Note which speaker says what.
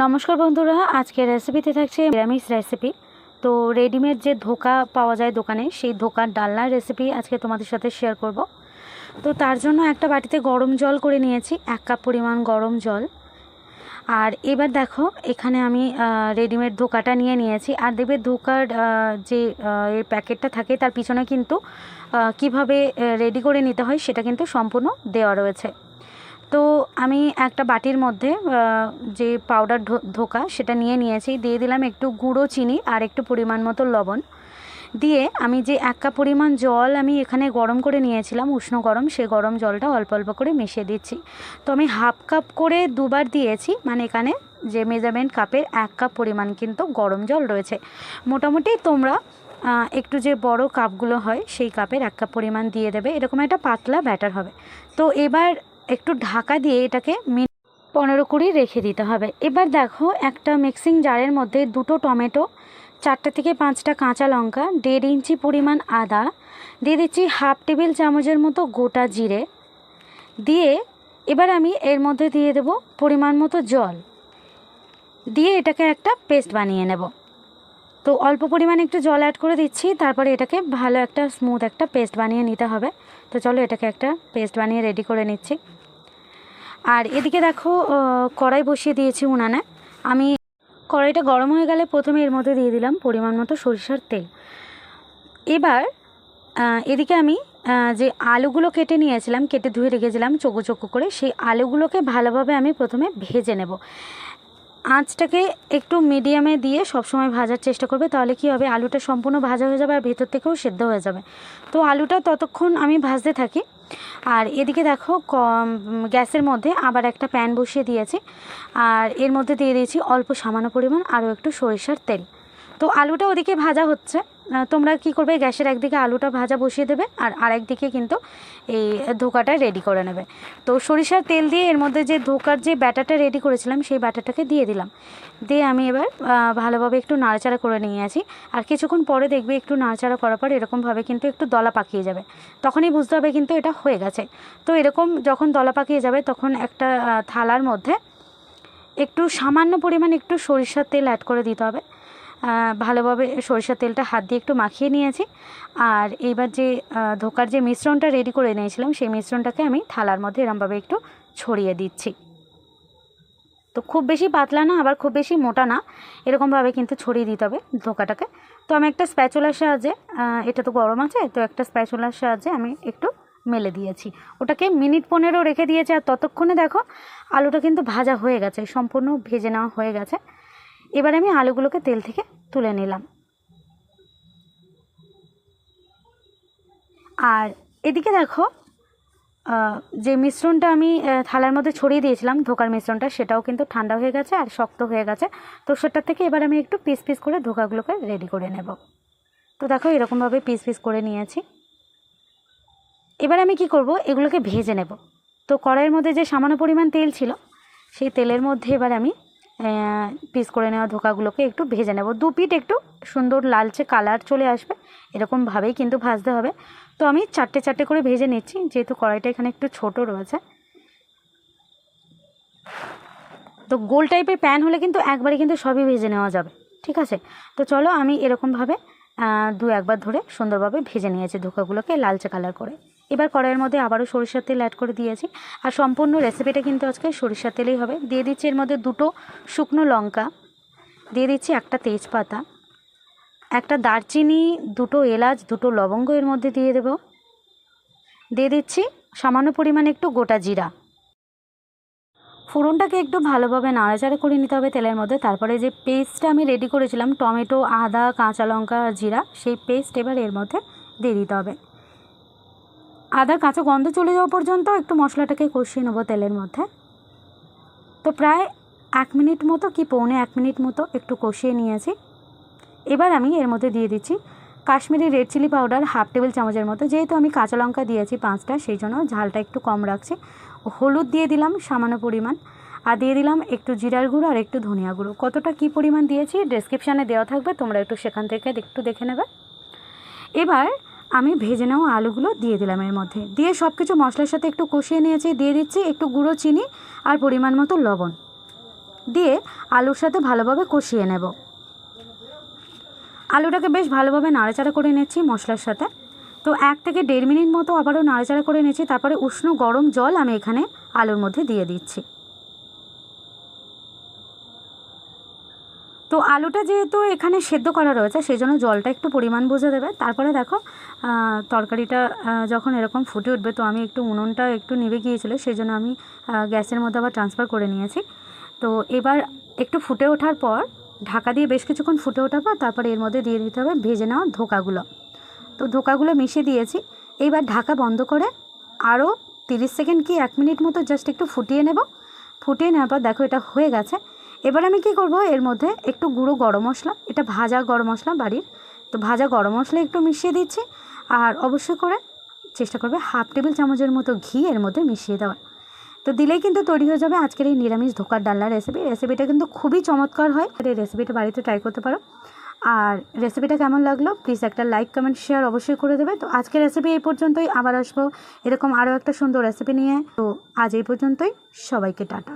Speaker 1: নমস্কার বন্ধুরা, আজকের রেসিপিতে থাকছে নিরামিষ রেসিপি তো রেডিমেড যে ধোকা পাওয়া যায় দোকানে, সেই ধোকার ডালনার রেসিপি আজকে তোমাদের সাথে শেয়ার করব। তো তার জন্য একটা বাটিতে গরম জল করে নিয়েছি, এক কাপ পরিমাণ গরম জল। আর এবার দেখো, এখানে আমি রেডিমেড ধোকাটা নিয়ে নিয়েছি। আর দেখবে ধোকার যে এর প্যাকেটটা থাকে, তার পিছনে কিন্তু কীভাবে রেডি করে নিতে হয়, সেটা কিন্তু সম্পূর্ণ দেওয়া রয়েছে। তো আমি একটা বাটির মধ্যে যে পাউডার ধোকা সেটা নিয়ে নিয়েছি। দিয়ে দিলাম একটু গুঁড়ো চিনি আর একটু পরিমাণ মতো লবণ। দিয়ে আমি যে এক কাপ পরিমাণ জল আমি এখানে গরম করে নিয়েছিলাম, উষ্ণ গরম, সে গরম জলটা অল্প অল্প করে মিশিয়ে দিচ্ছি। তো আমি হাফ কাপ করে দুবার দিয়েছি মানে এখানে যে মেজারমেন্ট কাপের এক কাপ পরিমাণ কিন্তু গরম জল রয়েছে। মোটামুটি তোমরা একটু যে বড় কাপগুলো হয়, সেই কাপের এক কাপ পরিমাণ দিয়ে দেবে। এরকম একটা পাতলা ব্যাটার হবে। তো এবার একটু ঢাকা দিয়ে এটাকে পনেরো কুড়ি রেখে দিতে হবে। এবার দেখো, একটা মিক্সিং জারের মধ্যে দুটো টমেটো, চারটে থেকে পাঁচটা কাঁচা লঙ্কা, দেড় ইঞ্চি পরিমাণ আদা, দিয়ে দিচ্ছি হাফ টেবিল চামচের মতো গোটা জিরে। দিয়ে এবার আমি এর মধ্যে দিয়ে দেব পরিমাণ মতো জল। দিয়ে এটাকে একটা পেস্ট বানিয়ে নেব। তো অল্প পরিমাণে একটু জল অ্যাড করে দিচ্ছি, তারপরে এটাকে ভালো একটা স্মুথ একটা পেস্ট বানিয়ে নিতে হবে। তো চলো এটাকে একটা পেস্ট বানিয়ে রেডি করে নিচ্ছি। আর এদিকে দেখো কড়াই বসিয়ে দিয়েছি উনানে। আমি কড়াইটা গরম হয়ে গেলে প্রথমে এর মধ্যে দিয়ে দিলাম পরিমাণ মতো সরিষার তেল। এবার এদিকে আমি যে আলুগুলো কেটে নিয়েছিলাম, কেটে ধুয়ে রেখেছিলাম চোখো চোখো করে, সেই আলুগুলোকে ভালোভাবে আমি প্রথমে ভেজে নেব। আঁচটাকে একটু মিডিয়ামে দিয়ে সবসময় ভাজার চেষ্টা করবে, তাহলে কি হবে? আলুটা সম্পূর্ণ ভাজা হয়ে যাবে আর ভেতর থেকেও সেদ্ধ হয়ে যাবে। তো আলুটা ততক্ষণ আমি ভাজতে থাকি। আর এদিকে দেখো গ্যাসের মধ্যে আবার একটা প্যান বসিয়ে দিয়েছি। আর এর মধ্যে দিয়ে দিয়েছি অল্প সামান্য পরিমাণ আরও একটু সরিষার তেল। তো আলুটা ওদিকে ভাজা হচ্ছে। তোমরা কি করবে? গ্যাসের একদিকে আলুটা ভাজা বসিয়ে দেবে আর আরেকদিকে কিন্তু এই ধোকাটা রেডি করে নেবে। তো সরিষার তেল দিয়ে এর মধ্যে যে ধোকার যে ব্যাটারটা রেডি করেছিলাম, সেই ব্যাটারটাকে দিয়ে দিলাম। দিয়ে আমি এবার ভালোভাবে একটু নাড়াচাড়া করে নিয়েছি আর কিছুক্ষণ পরে দেখবে একটু নাড়াচাড়া করার পর এরকমভাবে কিন্তু একটু দলা পাকিয়ে যাবে। তখনই বুঝতে হবে কিন্তু এটা হয়ে গেছে। তো এরকম যখন দলা পাকিয়ে যাবে, তখন একটা থালার মধ্যে একটু সামান্য পরিমাণ একটু সরিষার তেল অ্যাড করে দিতে হবে। ভালোভাবে সরিষার তেলটা হাত দিয়ে একটু মাখিয়ে নিয়েছি। আর এইবার যে ধোকার যে মিশ্রণটা রেডি করে নিয়েছিলাম সেই মিশ্রণটাকে আমি থালার মধ্যে এরমভাবে একটু ছড়িয়ে দিচ্ছি। তো খুব বেশি পাতলা না, আবার খুব বেশি মোটা না, এরকমভাবে কিন্তু ছড়িয়ে দিতে হবে ধোকাটাকে। তো আমি একটা স্প্যাচুলার সাহায্যে এটা তো গরম আছে, তো একটা স্প্যাচুলার সাহায্যে আমি একটু মেলে দিয়েছি। ওটাকে মিনিট পনেরো রেখে দিয়েছি, আর ততক্ষণে দেখো আলুটা কিন্তু ভাজা হয়ে গেছে, সম্পূর্ণ ভেজে নেওয়া হয়ে গেছে। এবার আমি আলুগুলোকে তেল থেকে তুলে নিলাম। আর এদিকে দেখো যে মিশ্রণটা আমি থালার মধ্যে ছড়িয়ে দিয়েছিলাম, ধোকার মিশ্রণটা, সেটাও কিন্তু ঠান্ডা হয়ে গেছে আর শক্ত হয়ে গেছে। তো সেটার থেকে এবার আমি একটু পিস পিস করে ধোকাগুলোকে রেডি করে নেব। তো দেখো, এরকমভাবে পিস পিস করে নিয়েছি। এবার আমি কি করব, এগুলোকে ভেজে নেব। তো কড়াইয়ের মধ্যে যে সামান্য পরিমাণ তেল ছিল, সেই তেলের মধ্যে এবার আমি পিস করে নেওয়া ধোকাগুলোকে একটু ভেজে নেব। দু পিঠ একটু সুন্দর লালচে কালার চলে আসবে, এরকমভাবেই কিন্তু ভাজতে হবে। তো আমি চারটে চারটে করে ভেজে নিচ্ছি, যেহেতু কড়াইটা এখানে একটু ছোট রয়েছে। তো গোল টাইপের প্যান হলে কিন্তু একবারে কিন্তু সবই ভেজে নেওয়া যাবে, ঠিক আছে? তো চলো আমি এরকমভাবে দু একবার ধরে সুন্দরভাবে ভেজে নিয়েছি ধোকাগুলোকে লালচে কালার করে। এবার কড়াইয়ের মধ্যে আবারও সরিষার তেল অ্যাড করে দিয়েছি। আর সম্পূর্ণ রেসিপিটা কিন্তু আজকে সরিষার তেলেই হবে। দিয়ে দিচ্ছি এর মধ্যে দুটো শুকনো লঙ্কা, দিয়ে দিচ্ছি একটা তেজপাতা, একটা দারচিনি, দুটো এলাচ, দুটো লবঙ্গ এর মধ্যে দিয়ে দেব। দিয়ে দিচ্ছি সামান্য পরিমাণে একটু গোটা জিরা। ফোড়নটাকে একটু ভালোভাবে নাড়াচাড়া করে নিতে হবে তেলের মধ্যে। তারপরে যে পেস্টটা আমি রেডি করেছিলাম, টমেটো, আদা, কাঁচা লঙ্কা, জিরা, সেই পেস্ট এবার এর মধ্যে দিয়ে দিতে হবে। আদা কাঁচা গন্ধ চলে যাওয়া পর্যন্ত একটু মশলাটাকে কষিয়ে নেব তেলের মধ্যে। তো প্রায় এক মিনিট মতো কি পৌনে এক মিনিট মতো একটু কষিয়ে নিয়েছি। এবার আমি এর মধ্যে দিয়ে দিচ্ছি Kashmiri red chilli powder half table চামচের মতো। যেহেতু আমি কাঁচা লঙ্কা দিয়েছি পাঁচটা, সেই জন্য ঝালটা একটু কম রাখছি। হলুদ দিয়ে দিলাম সামান্য পরিমাণ। আর দিয়ে দিলাম একটু জিরার গুঁড়ো আর একটু ধনিয়া গুঁড়ো। কতটা কী পরিমাণ দিয়েছি ডেসক্রিপশানে দেওয়া থাকবে, তোমরা একটু সেখান থেকে একটু দেখে নেবে। এবার আমি ভেজে নেওয়া আলুগুলো দিয়ে দিলাম এর মধ্যে। দিয়ে সব কিছু মশলার সাথে একটু কষিয়ে নিয়েছি, দিয়ে দিচ্ছি একটু গুঁড়ো চিনি আর পরিমাণ মতো লবণ। দিয়ে আলুর সাথে ভালোভাবে কষিয়ে নেব। আলুটাকে বেশ ভালোভাবে নাড়াচাড়া করে নিচ্ছি মশলার সাথে। তো এক থেকে দেড় মিনিট মতো আবারও নাড়াচাড়া করে নিচ্ছি, তারপরে উষ্ণ গরম জল আমি এখানে আলুর মধ্যে দিয়ে দিচ্ছি। তো আলুটা যেহেতু এখানে সেদ্ধ করা রয়েছে সেই জন্য জলটা একটু পরিমাণ বুঝে দেবে। তারপরে দেখো তরকারিটা যখন এরকম ফুটে উঠবে, তো আমি একটু উনুনটা একটু নিভে গিয়েছিল সেই জন্য আমি গ্যাসের মধ্যে আবার ট্রান্সফার করে নিয়েছি। তো এবার একটু ফুটে ওঠার পর, ঢাকা দিয়ে বেশ কিছুক্ষণ ফুটে ওঠার পর, তারপরে এর মধ্যে দিয়ে দিতে হবে ভেজে নেওয়া ধোকাগুলো। তো ধোকাগুলো মিশিয়ে দিয়েছি। এইবার ঢাকা বন্ধ করে আরও তিরিশ সেকেন্ড কি এক মিনিট মতো জাস্ট একটু ফুটিয়ে নেব। ফুটিয়ে নেওয়ার পর দেখো এটা হয়ে গেছে। এবার আমি কি করব? এর মধ্যে একটু গুঁড়ো গরম মশলা, এটা ভাজা গরম মশলা বাড়ির। তো ভাজা গরম মশলা একটু মিশিয়ে দিচ্ছি, আর অবশ্যই করে চেষ্টা করবে হাফ টেবিল চামচের মতো ঘি এর মধ্যে মিশিয়ে দেওয়ার। তো দিলেই কিন্তু তৈরি হয়ে যাবে আজকের এই নিরামিষ ধোকার ডাল্লা রেসিপি রেসিপিটা কিন্তু খুবই চমৎকার হয়। এই রেসিপিটা বাড়িতে ট্রাই করতে পারো। আর রেসিপিটা কেমন লাগল? প্লিজ একটা লাইক কমেন্ট শেয়ার অবশ্যই করে দেবে। তো আজকের রেসিপি এই পর্যন্তই। আবার আসব এরকম আরও একটা সুন্দর রেসিপি নিয়ে। তো আজ এই পর্যন্তই। সবাইকে টাটা।